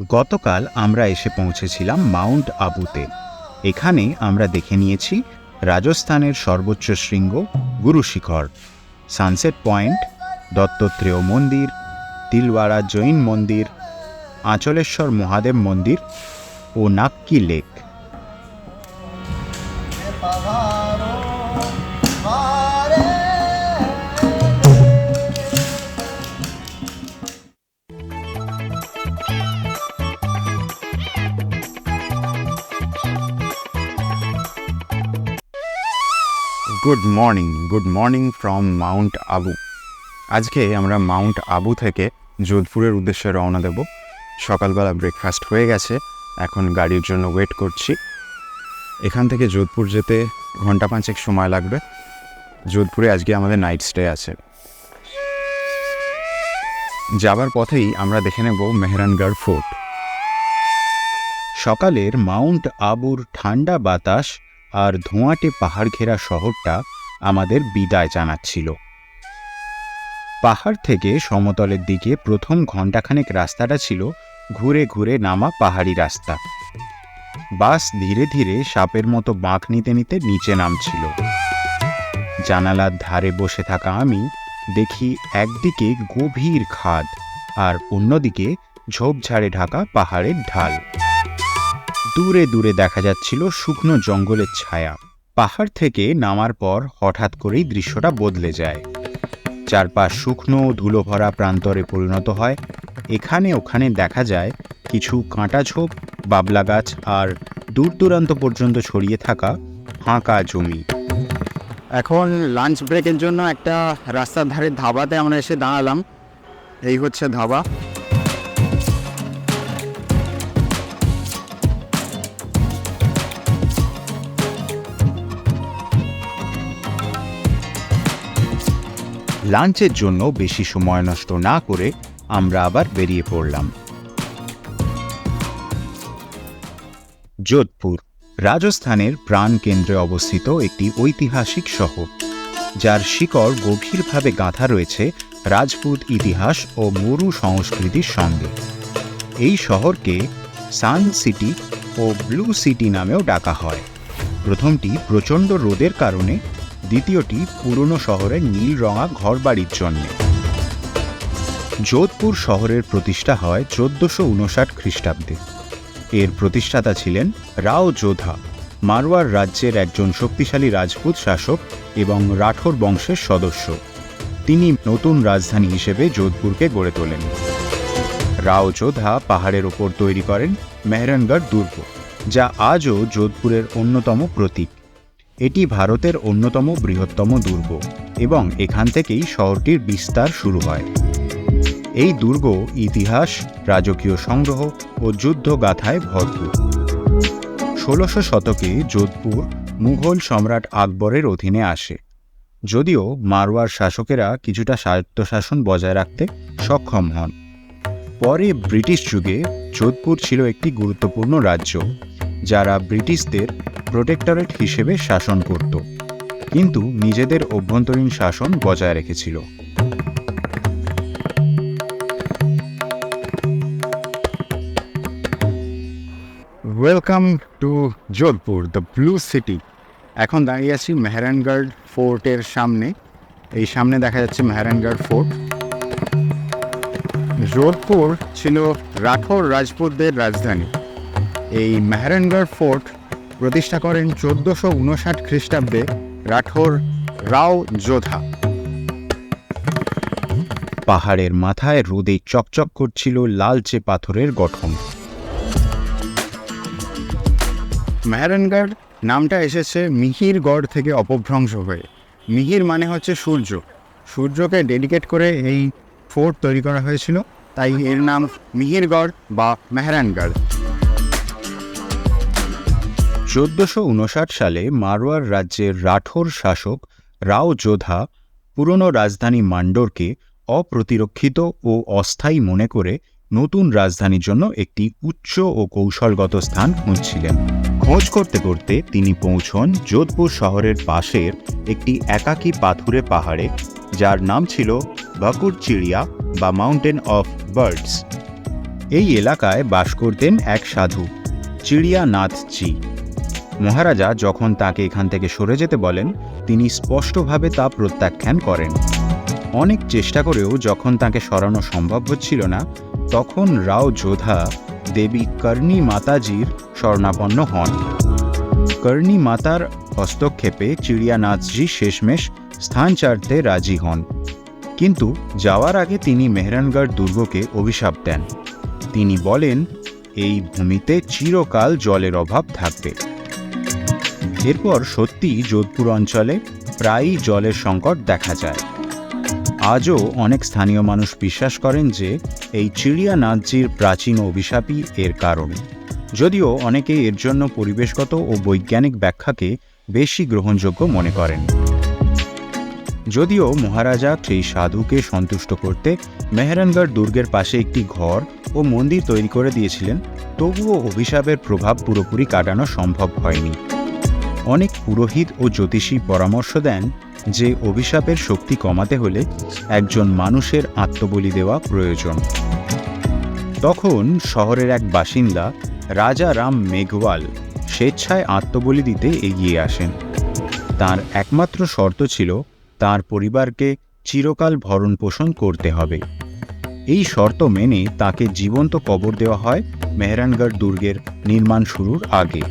গতকাল আমরা এসে পৌঁছেছিলাম মাউন্ট আবুতে। এখানে আমরা দেখে নিয়েছি রাজস্থানের সর্বোচ্চ শৃঙ্গ গুরুশিখর সানসেট পয়েন্ট, দত্তত্রেয় মন্দির তিলওয়াড়া জৈন মন্দির, আঁচলেশ্বর মহাদেব মন্দির ও Nakki lake. Good morning good morning from Mount Abu. আজকে আমরা মাউন্ট আবু থেকে যোধপুরের উদ্দেশ্যে রওনা দেব। সকালবেলা ব্রেকফাস্ট হয়ে গেছে, এখন গাড়ির জন্য ওয়েট করছি। এখান থেকে যোধপুর যেতে ঘণ্টা পাঁচেক সময় লাগবে। যোধপুরে আজকে আমাদের নাইট স্টে আছে। যাবার পথেই আমরা দেখে নেব মেহরানগড় ফোর্ট সকালের মাউন্ট আবুর ঠান্ডা বাতাস আর ধোঁয়াটে পাহাড় ঘেরা শহরটা আমাদের বিদায় জানাচ্ছিল। পাহাড় থেকে সমতলের দিকে প্রথম ঘণ্টাখানেক রাস্তাটা ছিল ঘুরে ঘুরে নামা পাহাড়ি রাস্তা। বাস ধীরে ধীরে সাপের মতো বাঁক নিতে নিতে নিচে নামছিল। জানালার ধারে বসে থাকা আমি দেখি একদিকে গভীর খাদ আর অন্যদিকে ঝোপঝাড়ে ঢাকা পাহাড়ের ঢাল। দূরে দূরে দেখা যাচ্ছিল শুকনো জঙ্গলের ছায়া। পাহাড় থেকে নামার পর হঠাৎ করেই দৃশ্যটা বদলে যায়। চারপাশ শুকনো ধুলো ভরা প্রান্তরে পরিণত হয়। এখানে ওখানে দেখা যায় কিছু কাঁটা ঝোপ, বাবলা গাছ আর দূর দূরান্ত পর্যন্ত ছড়িয়ে থাকা ফাঁকা জমি। এখন লাঞ্চ ব্রেকের জন্য একটা রাস্তার ধারে ধাবাতে আমরা এসে দাঁড়ালাম। এই হচ্ছে ধাবা। লাঞ্চের জন্য বেশি সময় নষ্ট না করে আমরা আবার বেরিয়ে পড়লাম। যোধপুর, রাজস্থানের প্রাণকেন্দ্রে অবস্থিত একটি ঐতিহাসিক শহর, যার শিকড় গভীরভাবে গাঁথা রয়েছে রাজপুত ইতিহাস ও মরু সংস্কৃতির সঙ্গে। এই শহরকে সান সিটি ও ব্লু সিটি নামেও ডাকা হয়। প্রথমটি প্রচণ্ড রোদের কারণে দ্বিতীয়টি পুরনো শহরের নীল রঙা ঘরবাড়ির জন্যে। যোধপুর শহরের প্রতিষ্ঠা হয় চোদ্দশো উনষাট খ্রিস্টাব্দে। এর প্রতিষ্ঠাতা ছিলেন রাও যোধা, মারওয়ার রাজ্যের একজন শক্তিশালী রাজপুত শাসক এবং রাঠোর বংশের সদস্য। তিনি নতুন রাজধানী হিসেবে যোধপুরকে গড়ে তোলেন। রাও যোধা পাহাড়ের ওপর তৈরি করেন মেহরানগড় দুর্গ, যা আজও যোধপুরের অন্যতম প্রতীক। এটি ভারতের অন্যতম বৃহত্তম দুর্গ এবং এখান থেকেই শহরটির বিস্তার শুরু হয়। এই দুর্গ ইতিহাস, রাজকীয় সংগ্রহ ও যুদ্ধগাথায় ভরপুর। ষোলোশো শতকে যোধপুর মুঘল সম্রাট আকবরের অধীনে আসে। যদিও মারওয়ার শাসকেরা কিছুটা স্বায়ত্তশাসন বজায় রাখতে সক্ষম হন। পরে ব্রিটিশ যুগে যোধপুর ছিল একটি গুরুত্বপূর্ণ রাজ্য, যারা ব্রিটিশদের প্রোটেক্টরেট হিসেবে শাসন করত, কিন্তু নিজেদের অভ্যন্তরীণ শাসন বজায় রেখেছিল। Welcome to Jodhpur the blue city এখন দাঁড়িয়ে আছি মেহরানগড় ফোর্টের সামনে। এই সামনে দেখা যাচ্ছে মেহরানগড় ফোর্ট যোধপুর ছিল রাঠোর রাজপুতদের রাজধানী। এই মেহরানগড় ফোর্ট প্রতিষ্ঠা করেন চোদ্দোশো উনষাট খ্রিস্টাব্দে রাঠোর রাও যোধা। পাহাড়ের মাথায় রোদে চকচক করছিল লালচে পাথরের গঠন। মেহরানগড় নামটা এসেছে মিহিরগড় থেকে অপভ্রংশ হয়ে। মিহির মানে হচ্ছে সূর্য। সূর্যকে ডেডিকেট করে এই ফোর্ট তৈরি করা হয়েছিল, তাই এর নাম মিহিরগড় বা মেহরানগড়। চোদ্দশো উনষাট সালে মারওয়ার রাজ্যের রাঠোর শাসক রাও যোধা পুরনো রাজধানী মান্ডোরকে অপ্রতিরক্ষিত ও অস্থায়ী মনে করে নতুন রাজধানীর জন্য একটি উচ্চ ও কৌশলগত স্থান খুঁজছিলেন। খোঁজ করতে করতে তিনি পৌঁছন যোধপুর শহরের পাশের একটি একাকী পাথুরে পাহাড়ে, যার নাম ছিল বাকুর চিড়িয়া বা মাউন্টেন অফ বার্ডস। এই এলাকায় বাস করতেন এক সাধু, চিড়িয়ানাথজি। মহারাজা যখন তাকে এখান থেকে সরে যেতে বলেন, তিনি স্পষ্টভাবে তা প্রত্যাখ্যান করেন। অনেক চেষ্টা করেও যখন তাকে সরানো সম্ভব হচ্ছিল না, তখন রাও যোধা দেবী কর্ণী মাতাজির শরণাপন্ন হন। কর্ণী মাতার হস্তক্ষেপে চিড়িয়ানাথজি শেষমেশ স্থান ছাড়তে রাজি হন। কিন্তু যাওয়ার আগে তিনি মেহরানগড় দুর্গকে অভিশাপ দেন। তিনি বলেন, এই ভূমিতে চিরকাল জলের অভাব থাকবে। এরপর সত্যি যোধপুর অঞ্চলে প্রায়ই জলের সংকট দেখা যায়। আজও অনেক স্থানীয় মানুষ বিশ্বাস করেন যে এই চিড়িয়া চিড়িয়ানাথজির প্রাচীন অভিশাপই এর কারণ। যদিও অনেকে এর জন্য পরিবেশগত ও বৈজ্ঞানিক ব্যাখ্যাকে বেশি গ্রহণযোগ্য মনে করেন। যদিও মহারাজা সেই সাধুকে সন্তুষ্ট করতে মেহরানগড় দুর্গের পাশে একটি ঘর ও মন্দির তৈরি করে দিয়েছিলেন, তবুও অভিশাপের প্রভাব পুরোপুরি কাটানো সম্ভব হয়নি। অনেক পুরোহিত ও জ্যোতিষী পরামর্শ দেন যে অভিশাপের শক্তি কমাতে হলে একজন মানুষের আত্মবলি দেওয়া প্রয়োজন। তখন শহরের এক বাসিন্দা রাজা রাম মেঘওয়াল স্বেচ্ছায় আত্মবলি দিতে এগিয়ে আসেন। তার একমাত্র শর্ত ছিল তার পরিবারকে চিরকাল ভরণ পোষণ করতে হবে। এই শর্ত মেনে তাকে জীবন্ত কবর দেওয়া হয় মেহরানগড় দুর্গের নির্মাণ শুরুর আগে।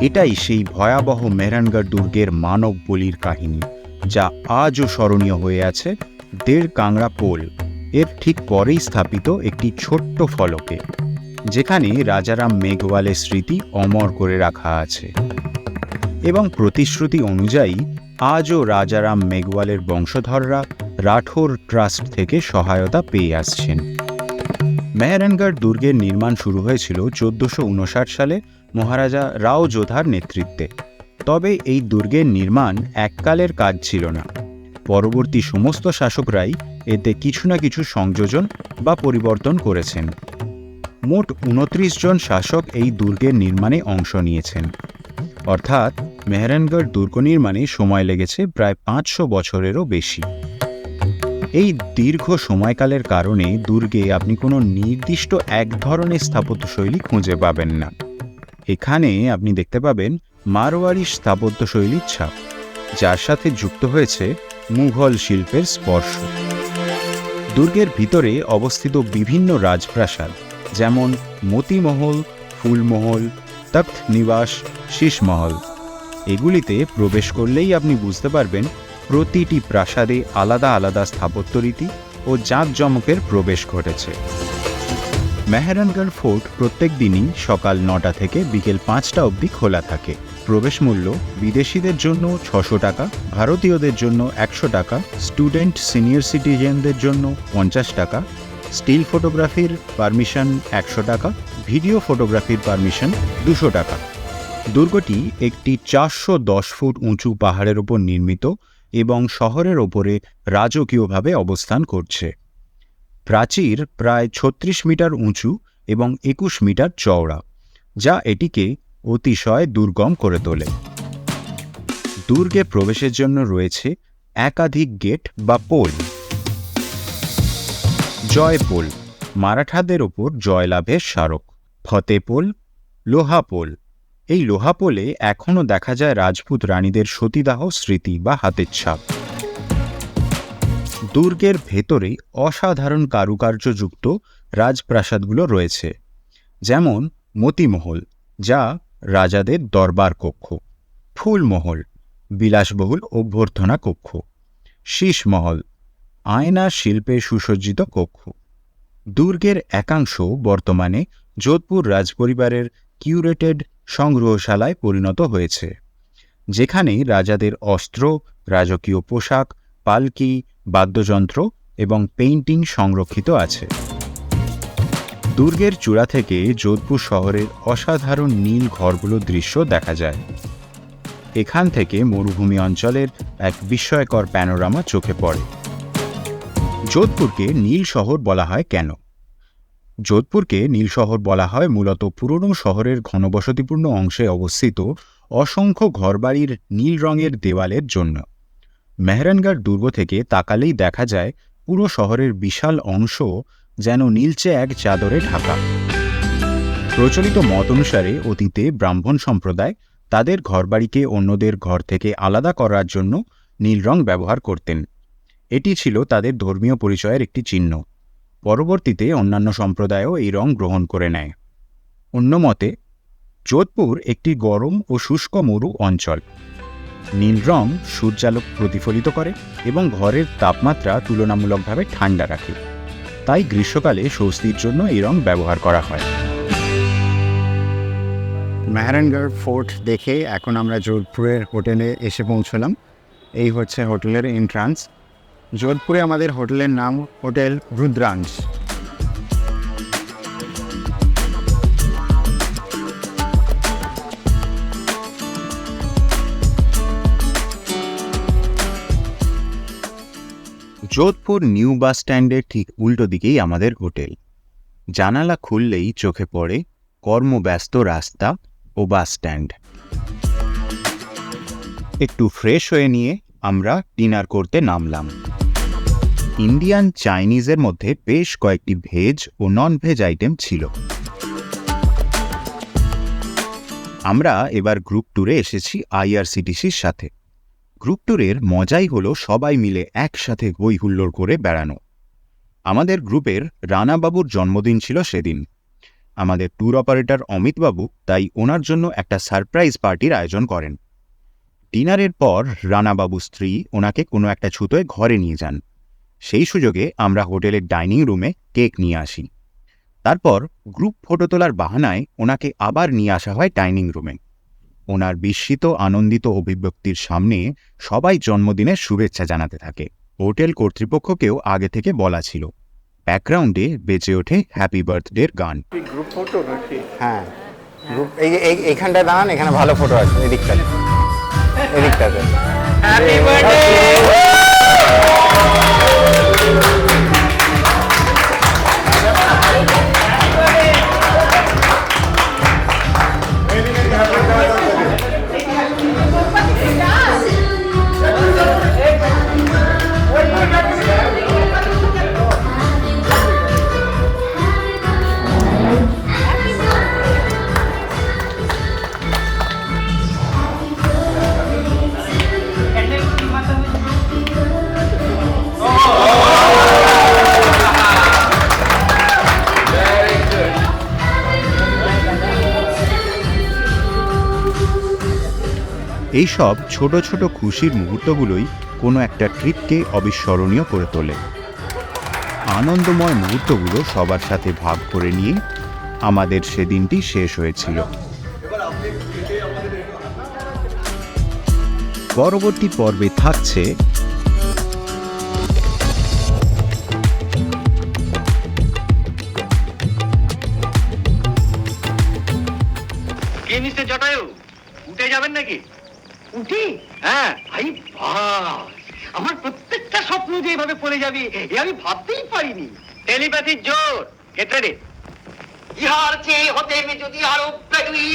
এটাই সেই ভয়াবহ মেহরানগড় দুর্গের মানব বলির কাহিনী, যা আজও স্মরণীয় হয়ে আছে দেড় কাংড়া পোল। এর ঠিক পরেই স্থাপিত একটি ছোট্ট ফলকে, যেখানে রাজারাম মেঘওয়ালের স্মৃতি অমর করে রাখা আছে। এবং প্রতিশ্রুতি অনুযায়ী, আজও রাজারাম মেঘওয়ালের বংশধররা রাঠোর ট্রাস্ট থেকে সহায়তা পেয়ে আসছেন। মেহরানগড় দুর্গের নির্মাণ শুরু হয়েছিল চোদ্দশো সালে মহারাজা রাও যোধার নেতৃত্বে। তবে এই দুর্গের নির্মাণ এককালের কাজ ছিল না। পরবর্তী সমস্ত শাসকরাই এতে কিছু না কিছু সংযোজন বা পরিবর্তন করেছেন। মোট উনত্রিশ জন শাসক এই দুর্গের নির্মাণে অংশ নিয়েছেন। অর্থাৎ মেহরানগড় দুর্গ নির্মাণে সময় লেগেছে প্রায় পাঁচশো বছরেরও বেশি। এই দীর্ঘ সময়কালের কারণে দুর্গে আপনি কোনো নির্দিষ্ট এক ধরনের স্থাপত্যশৈলী খুঁজে পাবেন না। এখানে আপনি দেখতে পাবেন মারোয়ারি স্থাপত্যশৈলীর ছাপ, যার সাথে যুক্ত হয়েছে মুঘল শিল্পের স্পর্শ। দুর্গের ভিতরে অবস্থিত বিভিন্ন রাজপ্রাসাদ, যেমন মতিমহল, ফুলমহল তখ্ত নিবাস শীষমহল। এগুলিতে প্রবেশ করলেই আপনি বুঝতে পারবেন প্রতিটি প্রাসাদে আলাদা আলাদা স্থাপত্যরীতি ও জাঁকজমকের প্রবেশ ঘটেছে। মেহরানগড় ফোর্ট প্রত্যেক দিনই সকাল নটা থেকে বিকেল পাঁচটা অবধি খোলা থাকে। প্রবেশ মূল্য বিদেশিদের জন্য ছশো টাকা, ভারতীয়দের জন্য একশো টাকা, স্টুডেন্ট সিনিয়র সিটিজেনদের জন্য পঞ্চাশ টাকা, স্টিল ফটোগ্রাফির পারমিশন একশো টাকা, ভিডিও ফটোগ্রাফির পারমিশন দুশো টাকা। দুর্গটি একটি চারশো দশ ফুট উঁচু পাহাড়ের ওপর নির্মিত এবং শহরের ওপরে রাজকীয়ভাবে অবস্থান করছে। প্রাচীর প্রায় ছত্রিশ মিটার উঁচু এবং একুশ মিটার চওড়া, যা এটিকে অতিশয় দুর্গম করে তোলে। দুর্গে প্রবেশের জন্য রয়েছে একাধিক গেট বা পোল। জয়পোল মারাঠাদের ওপর জয়লাভের স্মারক ফতেপোল লোহাপোল এই লোহাপোলে এখনও দেখা যায় রাজপুত রানীদের সতীদাহ স্মৃতি বা হাতের ছাপ। দুর্গের ভেতরে অসাধারণ কারুকার্যযুক্ত রাজপ্রাসাদগুলো রয়েছে, যেমন মতিমহল, যা রাজাদের দরবার কক্ষ, ফুলমহল, বিলাসবহুল অভ্যর্থনা কক্ষ, শীষমহল, আয়না শিল্পে সুসজ্জিত কক্ষ। দুর্গের একাংশ বর্তমানে যোধপুর রাজপরিবারের কিউরেটেড সংগ্রহশালায় পরিণত হয়েছে যেখানে রাজাদের অস্ত্র, রাজকীয় পোশাক, পালকি, বাদ্যযন্ত্র এবং পেইন্টিং সংরক্ষিত আছে। দুর্গের চূড়া থেকে যোধপুর শহরের অসাধারণ নীল ঘরগুলোর দৃশ্য দেখা যায়। এখান থেকে মরুভূমি অঞ্চলের এক বিস্ময়কর প্যানোরামা চোখে পড়ে। যোধপুরকে নীল শহর বলা হয় কেন? যোধপুরকে নীল শহর বলা হয় মূলত পুরনো শহরের ঘনবসতিপূর্ণ অংশে অবস্থিত অসংখ্য ঘরবাড়ির নীল রঙের দেওয়ালের জন্য। মেহরানগড় দুর্গ থেকে তাকালেই দেখা যায় পুরো শহরের বিশাল অংশ যেন নীলচে এক চাদরে ঢাকা। প্রচলিত মত অনুসারে অতীতে ব্রাহ্মণ সম্প্রদায় তাদের ঘরবাড়িকে অন্যদের ঘর থেকে আলাদা করার জন্য নীল রং ব্যবহার করতেন। এটি ছিল তাদের ধর্মীয় পরিচয়ের একটি চিহ্ন। পরবর্তীতে অন্যান্য সম্প্রদায়ও এই রং গ্রহণ করে নেয়। অন্য মতে, যোধপুর একটি গরম ও শুষ্ক মরু অঞ্চল। নীল রং সূর্যালোক প্রতিফলিত করে এবং ঘরের তাপমাত্রা তুলনামূলকভাবে ঠান্ডা রাখে। তাই গ্রীষ্মকালে স্বস্তির জন্য এই রং ব্যবহার করা হয়। মেহরানগড় ফোর্ট দেখে এখন আমরা যোধপুরের হোটেলে এসে পৌঁছলাম। এই হচ্ছে হোটেলের এন্ট্রান্স যোধপুরে আমাদের হোটেলের নাম hotel Rudransh. Jodhpur new bus স্ট্যান্ডের ঠিক উল্টো দিকেই আমাদের হোটেল। জানালা খুললেই চোখে পড়ে কর্মব্যস্ত রাস্তা ও বাস স্ট্যান্ড। একটু ফ্রেশ হয়ে নিয়ে আমরা ডিনার করতে নামলাম। ইন্ডিয়ান চাইনিজের মধ্যে বেশ কয়েকটি ভেজ ও নন ভেজ আইটেম ছিল। আমরা এবার গ্রুপ ট্যুরে এসেছি আইআরসিটিসির সাথে। গ্রুপ ট্যুরের মজাই হলো সবাই মিলে একসাথে হই হুল্লোড় করে বেড়ানো। আমাদের গ্রুপের রানাবাবুর জন্মদিন ছিল সেদিন। আমাদের ট্যুর অপারেটর অমিতবাবু তাই ওনার জন্য একটা সারপ্রাইজ পার্টির আয়োজন করেন। ডিনারের পর রানাবাবু স্ত্রী ওনাকে কোনো একটা ছুতোয় ঘরে নিয়ে যান। সেই সুযোগে আমরা হোটেলের ডাইনিং রুমে কেক নিয়ে আসি। তারপর গ্রুপ ফটো তোলার বাহানায় ওনাকে আবার নিয়ে আসা হয় ডাইনিং রুমে। ওনার বিস্মিত আনন্দিত অভিব্যক্তির সামনে সবাই জন্মদিনের শুভেচ্ছা জানাতে থাকে। হোটেল কর্তৃপক্ষকেও আগে থেকে বলা ছিল। ব্যাকগ্রাউন্ডে বেঁচে ওঠে হ্যাপি বার্থডের গান। হ্যাঁ। গ্রুপ এই এই এইখানটায় দাঁড়ান এখানে ভালো ফটো আছে। এদিকটাতে। এদিকটাতে Thank you. এইসব ছোট ছোট খুশির মুহূর্তগুলোই কোনো একটা ট্রিপকে অবিস্মরণীয় করে তোলে। আনন্দময় মুহূর্তগুলো সবার সাথে ভাগ করে নিয়ে আমাদের সেদিনটি শেষ হয়েছিল। পরবর্তী পর্বে থাকছে জটায়ু? উঠে যাবেন নাকি? উঠি? হ্যাঁ। ভাই বাস আমার প্রত্যেকটা স্বপ্ন যে এভাবে পড়ে যাবে এ আমি ভাবতেই পারিনি। টেলিপ্যাথির জোর কেটে রে ইহার চেয়ে হতে যদি আরও বেগুই